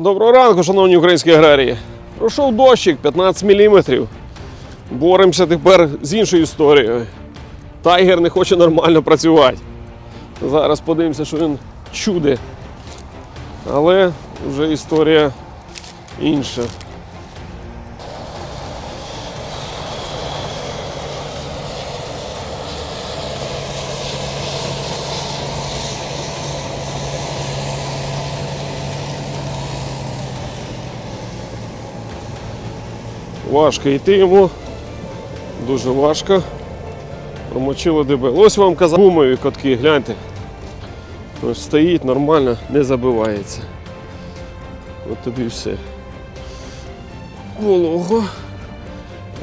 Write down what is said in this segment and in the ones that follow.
Доброго ранку, шановні українські аграрії. Пройшов дощик 15 мм. Боремося тепер з іншою історією. Тайгер не хоче нормально працювати. Зараз подивимося, що він чуде. Але вже історія інша. Важко йти йому. Дуже важко. Промочило ДБ. Ось вам казав гумові котки, гляньте. Ось стоїть нормально, не забивається. От тобі все. Волого.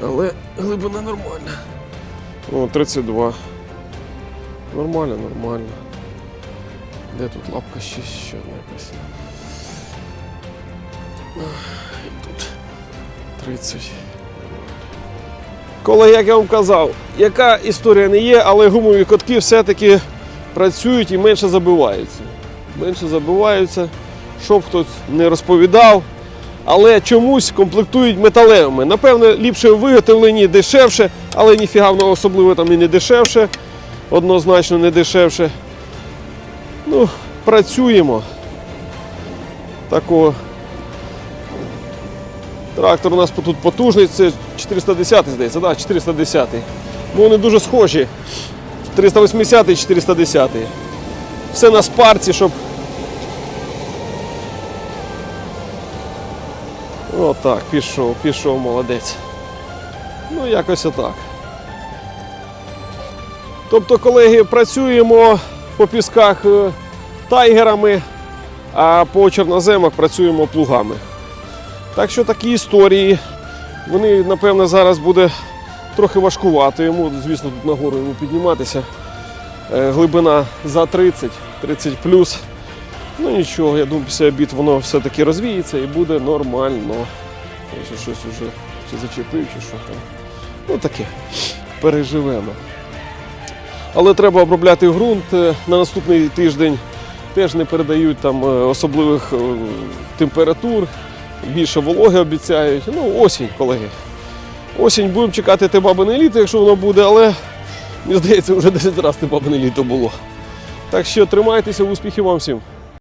Але глибина нормальна. О, 32. Нормально, нормально. Де тут лапка ще, ще якась? Ах, 30. Колеги, як я вам казав, яка історія не є, але гумові котки все-таки працюють і менше забиваються. Менше забиваються, щоб хтось не розповідав. Але чомусь комплектують металевими. Напевне, ліпше виготовлені, дешевше, але ніфіга воно особливо там і не дешевше. Однозначно не дешевше. Ну, працюємо. Такого Трактор у нас тут потужний, це 410 здається, да, 410. Ну, вони дуже схожі. 380 і 410. Все на спарці, щоб. Отак, пішов, пішов, молодець. Ну, якось отак. Тобто, колеги, працюємо по пісках е, тайгерами, а по чорноземах працюємо плугами. Так що такі історії. Вони, напевно, зараз буде трохи важкувато йому, звісно, тут нагору йому підніматися. Е, Глибина за 30, 30 плюс. Ну нічого, я думаю, після обід воно все-таки розвіється і буде нормально. Ось щось вже чи зачепив, чи що там. Ну таке. Переживемо. Але треба обробляти ґрунт Е, на наступний тиждень. Теж не передають там е, особливих температур більше вологи обіцяють. Ну, осінь, колеги. Осінь будемо чекати те бабине літо, якщо воно буде, але мені здається, вже 10 разів те бабине літо було. Так що тримайтеся, успіхів вам всім.